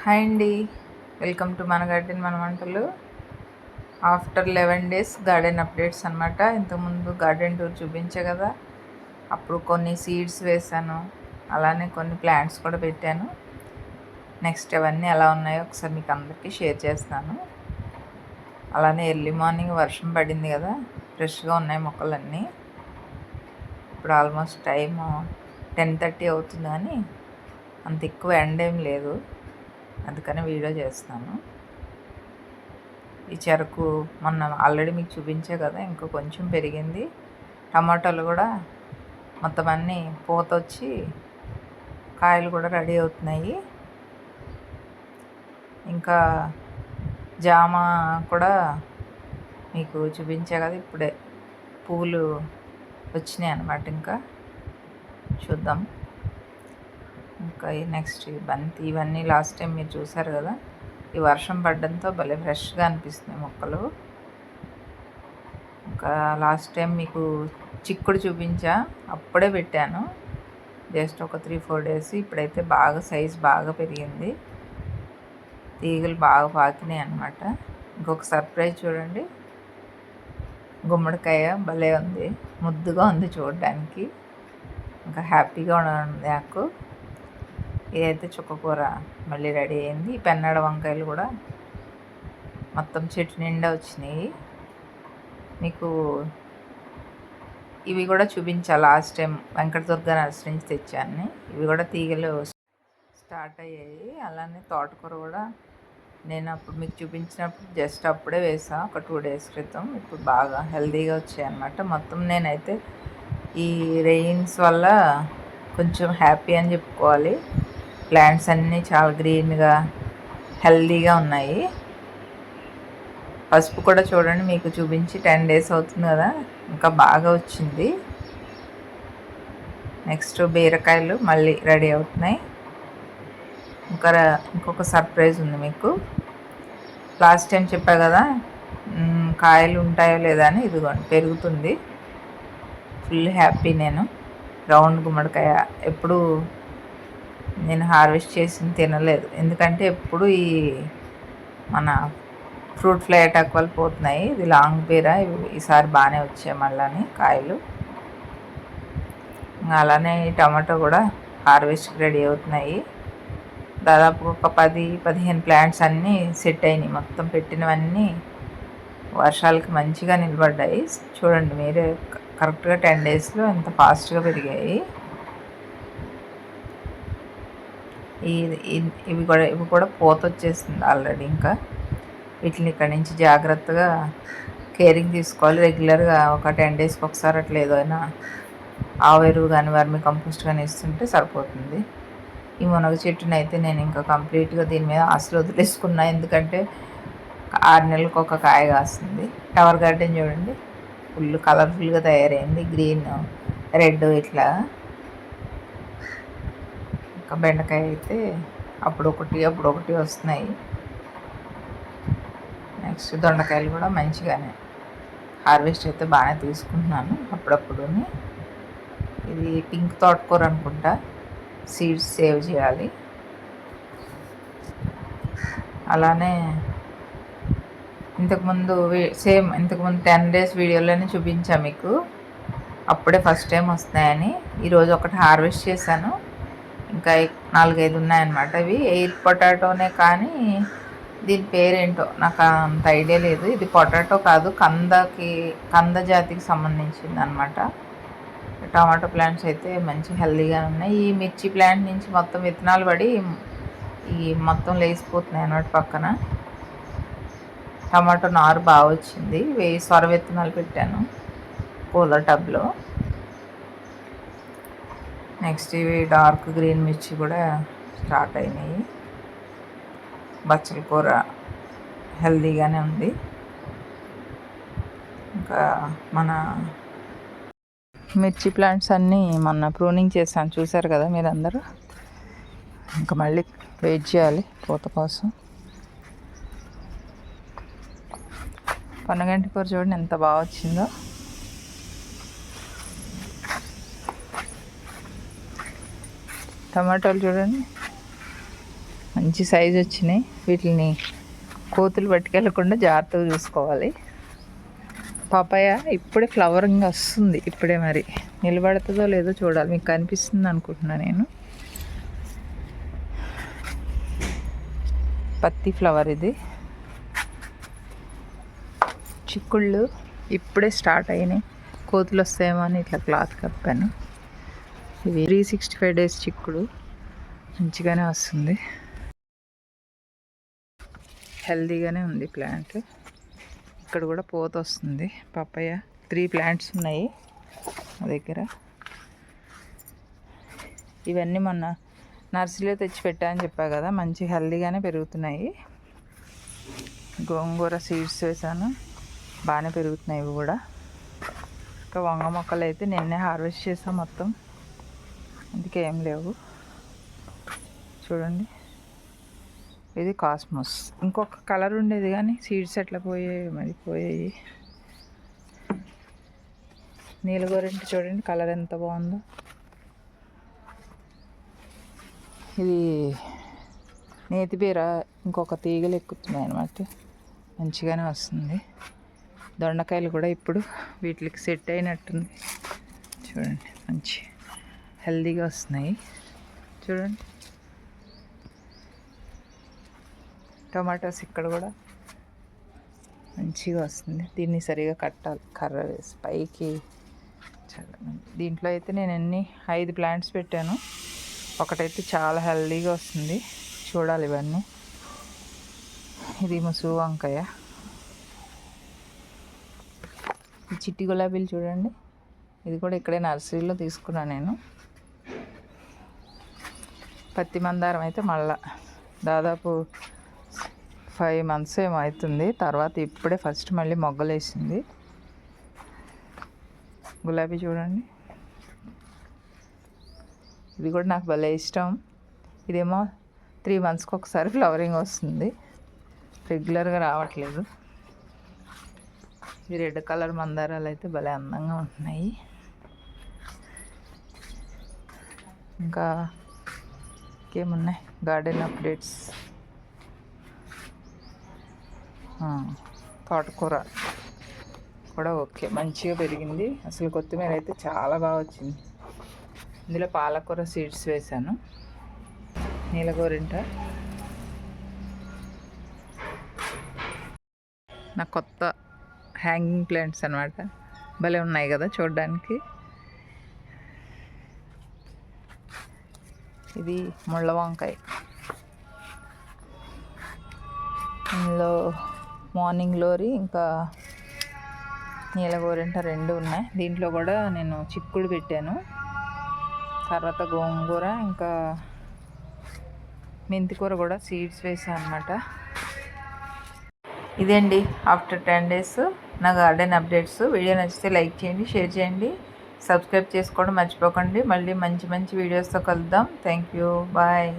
Hi అండి. Welcome to మన garden మన వంటలు. After eleven days garden updates అనమాట ఇంతకుముందు గార్డెన్ టూర్ చూపించే కదా. అప్పుడు కొన్ని సీడ్స్ వేసాను. అలానే కొన్ని ప్లాంట్స్ కూడా పెట్టాను. నెక్స్ట్ అవన్నీ ఎలా ఉన్నాయో ఒకసారి మీకు అందరికీ షేర్ చేస్తాను. అలానే ఎర్లీ మార్నింగ్ వర్షం పడింది కదా. ఫ్రెష్గా ఉన్నాయి మొక్కలన్నీ. ఇప్పుడు ఆల్మోస్ట్ టైము టెన్ థర్టీ అవుతుంది కానీ అంత ఎక్కువ ఎండ ఏం లేదు. అందుకని వీడియో చేస్తాను. ఈ చెరకు మొన్న ఆల్రెడీ మీకు చూపించే కదా ఇంకా కొంచెం పెరిగింది. టమాటాలు కూడా మొత్తం అన్నీ పూత వచ్చి కాయలు కూడా రెడీ అవుతున్నాయి. ఇంకా జామ కూడా మీకు చూపించే కదా ఇప్పుడే పూలు వచ్చినాయి అన్నమాట ఇంకా. చూద్దాం. ఇంకా నెక్స్ట్ బంతి ఇవన్నీ లాస్ట్ టైం మీరు చూసారు కదా ఈ వర్షం పడడంతో భలే ఫ్రెష్గా అనిపిస్తున్నాయి మొక్కలు. ఇంకా లాస్ట్ టైం మీకు చిక్కుడు చూపించా అప్పుడే పెట్టాను. జస్ట్ ఒక త్రీ ఫోర్ డేస్ ఇప్పుడైతే బాగా సైజ్ బాగా పెరిగింది. తీగలు బాగా పాకినాయి అనమాట ఇంకొక సర్ప్రైజ్ చూడండి. గుమ్మడికాయ భలే ఉంది. ముద్దుగా ఉంది చూడడానికి. ఇంకా హ్యాపీగా ఉంది నాకు ఇదైతే చుక్కకూర మళ్ళీ రెడీ అయింది. పెన్నాడ వంకాయలు కూడా మొత్తం చెట్టు నిండా వచ్చినాయి. మీకు ఇవి కూడా చూపించా లాస్ట్ టైం వెంకటదుర్గ నర్సరీ నుంచి తెచ్చాను ఇవి కూడా తీగలు స్టార్ట్ అయ్యాయి. అలానే తోటకూర కూడా నేను అప్పుడు మీకు చూపించినప్పుడు జస్ట్ అప్పుడే వేసా ఒక టూ డేస్ క్రితం. ఇప్పుడు బాగా హెల్తీగా వచ్చాయి అనమాట మొత్తం నేనైతే ఈ రెయిన్స్ వల్ల కొంచెం హ్యాపీ అని చెప్పుకోవాలి. ప్లాంట్స్ అన్నీ చాలా గ్రీన్గా హెల్దీగా ఉన్నాయి. పసుపు కూడా చూడండి మీకు చూపించి టెన్ డేస్ అవుతుంది కదా ఇంకా బాగా వచ్చింది. నెక్స్ట్ బీరకాయలు మళ్ళీ రెడీ అవుతున్నాయి. ఇంకా ఇంకొక సర్ప్రైజ్ ఉంది మీకు. లాస్ట్ టైం చెప్పా కదా కాయలు ఉంటాయో లేదా అని ఇదిగోండి పెరుగుతుంది. ఫుల్ హ్యాపీ నేను. రౌండ్ గుమ్మడికాయ ఎప్పుడు నేను హార్వెస్ట్ చేసి తినలేదు. ఎందుకంటే ఎప్పుడు ఈ మన ఫ్రూట్ ఫ్లై అటాక్ వల్ల పోతున్నాయి. ఇది లాంగ్ బీర. ఈసారి బాగానే వచ్చాయి మళ్ళీ కాయలు. అలానే టమాటో కూడా హార్వెస్ట్ రెడీ అవుతున్నాయి. దాదాపు ఒక పది పదిహేను ప్లాంట్స్ అన్నీ సెట్ అయినాయి. మొత్తం పెట్టినవన్నీ వర్షాలకి మంచిగా నిలబడ్డాయి. చూడండి మీరే కరెక్ట్గా టెన్ డేస్లో ఎంత ఫాస్ట్గా పెరిగాయి. ఇవి కూడా ఇవి కూడా పోత వచ్చేసింది ఆల్రెడీ ఇంకా. వీటిని ఇక్కడ నుంచి జాగ్రత్తగా కేరింగ్ తీసుకోవాలి. రెగ్యులర్గా ఒక టెన్ డేస్కి ఒకసారి అట్లా ఏదైనా ఆవు ఎరువు కానీ వర్మి కంపోస్ట్ కానీ ఇస్తుంటే సరిపోతుంది. ఈ మునగ చెట్టుని అయితే నేను ఇంకా కంప్లీట్గా దీని మీద ఆశలు వదిలేసుకున్నా. ఎందుకంటే ఆరు నెలలకు ఒక కాయ కాస్తుంది టవర్ గార్డెన్ చూడండి. ఫుల్ కలర్ఫుల్గా తయారైంది. గ్రీన్ రెడ్ ఇట్లా ఒక్క బెండకాయ అయితే అప్పుడు ఒకటి అప్పుడు ఒకటి వస్తున్నాయి. నెక్స్ట్ దొండకాయలు కూడా మంచిగానే హార్వెస్ట్ అయితే బాగానే తీసుకుంటున్నాను అప్పుడప్పుడు ఇది పింక్ తోటకూర అనుకుంటా సీడ్స్ సేవ్ చేయాలి. అలానే ఇంతకుముందు సేమ్ ఇంతకుముందు టెన్ డేస్ వీడియోలోనే చూపించా మీకు. అప్పుడే ఫస్ట్ టైం వస్తున్నాయని. ఈరోజు ఒకటి హార్వెస్ట్ చేశాను. ఇంకా నాలుగైదు ఉన్నాయన్నమాట ఇవి ఎయిర్ పొటాటోనే కానీ దీని పేరేంటో నాకు అంత ఐడియా లేదు. ఇది పొటాటో కాదు కందకి కంద జాతికి సంబంధించింది అనమాట టమాటో ప్లాంట్స్ అయితే మంచి హెల్దీగా ఉన్నాయి. ఈ మిర్చి ప్లాంట్ నుంచి మొత్తం విత్తనాలు పడి ఈ మొత్తం లేచిపోతున్నాయి అన్నమాట పక్కన. టమాటో నారు బాగా వచ్చింది వెయ్యి సొర విత్తనాలు పెట్టాను. పూల టబ్లో. నెక్స్ట్ ఇవి డార్క్ గ్రీన్ మిర్చి కూడా స్టార్ట్ అయినాయి. బచ్చల కూర హెల్దీగానే ఉంది. ఇంకా మన మిర్చి ప్లాంట్స్ అన్నీ మొన్న ప్రూనింగ్ చేశాను. చూసారు కదా మీరు అందరూ ఇంకా మళ్ళీ వెయిట్ చేయాలి పూత కోసం. పొన్నగంటి కూర చూడండి ఎంత బాగా వచ్చిందో. టమాటాలు చూడండి. మంచి సైజు వచ్చినాయి. వీటిని కోతులు పట్టుకెళ్ళకుండా జాగ్రత్తగా చూసుకోవాలి. పాపాయ ఇప్పుడే ఫ్లవరింగ్ వస్తుంది. ఇప్పుడే మరి నిలబడుతుందో లేదో చూడాలి. మీకు కనిపిస్తుంది అనుకుంటున్నా నేను. పత్తి ఫ్లవర్ ఇది. చిక్కుళ్ళు ఇప్పుడే స్టార్ట్ అయినాయి. కోతులు వస్తాయేమో అని ఇట్లా క్లాత్ కప్పాను. ఇవి త్రీ సిక్స్టీ ఫైవ్ డేస్ చిక్కుడు. మంచిగానే వస్తుంది. హెల్దీగానే ఉంది ప్లాంట్. ఇక్కడ కూడా పోత వస్తుంది. పప్పయ్య త్రీ ప్లాంట్స్ ఉన్నాయి మా దగ్గర. ఇవన్నీ మొన్న నర్సరీలో తెచ్చి పెట్టా అని చెప్పా కదా మంచి హెల్దీగానే పెరుగుతున్నాయి. గోంగూర సీడ్స్ వేసాను. బాగానే పెరుగుతున్నాయి ఇవి కూడా. ఇంకా వంగ మొక్కలు అయితే నిన్నే హార్వెస్ట్ చేసాం మొత్తం. అందుకే ఏం లేవు. చూడండి. ఇది కాస్మోస్. ఇంకొక కలర్ ఉండేది కానీ సీడ్స్ ఎట్లా పోయాయి మరి పోయాయి. నీలగోరెంటి చూడండి కలర్ ఎంత బాగుందో. ఇది నేతి బీర ఇంకొక తీగలు ఎక్కుతున్నాయి అనమాట మంచిగానే వస్తుంది. దొండకాయలు కూడా ఇప్పుడు వీటికి సెట్ అయినట్టుంది చూడండి మంచి హెల్దీగా వస్తున్నాయి. చూడండి. టమాటోస్ ఇక్కడ కూడా మంచిగా వస్తుంది. దీన్ని సరిగా కట్టాలి. కర్ర వేసి పైకి చాలా దీంట్లో అయితే నేను ఎన్ని? ఐదు ప్లాంట్స్ పెట్టాను. ఒకటైతే చాలా హెల్దీగా వస్తుంది. చూడాలి ఇవన్నీ. ఇది ముసు వంకాయ. ఈ చిట్టి గులాబీలు చూడండి. ఇది కూడా ఇక్కడే నర్సరీలో తీసుకున్నాను నేను. పత్తి మందారం అయితే మళ్ళా. దాదాపు ఫైవ్ మంత్స్ ఏమో అవుతుంది. తర్వాత ఇప్పుడే ఫస్ట్ మళ్ళీ మొగ్గలేసింది. గులాబీ చూడండి. ఇది కూడా నాకు భలే ఇష్టం. ఇదేమో త్రీ మంత్స్కి ఒకసారి ఫ్లవరింగ్ వస్తుంది. రెగ్యులర్గా రావట్లేదు. ఈ రెడ్ కలర్ మందారాలు అయితే భలే అందంగా ఉంటున్నాయి. ఇంకా ఇంకేమున్నాయి? Garden updates. తోటకూర కూడా ఓకే. మంచిగా పెరిగింది. అసలు కొత్తిమీర అయితే చాలా బాగా వచ్చింది. ఇందులో పాలకూర సీడ్స్ వేశాను నీలగోరింట. నా కొత్త హ్యాంగింగ్ ప్లాంట్స్ అనమాట భలే ఉన్నాయి కదా చూడడానికి. ఇది ముళ్ళ వంకాయ. ఇందులో మార్నింగ్ లోరీ ఇంకా నీలగోరింట రెండు ఉన్నాయి. దీంట్లో కూడా నేను చిక్కుడు పెట్టాను. తర్వాత గోంగూర ఇంకా మెంతికూర కూడా సీడ్స్ వేసాను అనమాట ఇదండి. ఆఫ్టర్ టెన్ డేస్ నా గార్డెన్ అప్డేట్స్ వీడియో నచ్చితే లైక్ చేయండి షేర్ చేయండి. సబ్స్క్రైబ్ చేసుకోవడం మర్చిపోకండి. మళ్ళీ మంచి మంచి వీడియోస్తో కలుద్దాం. Thank you bye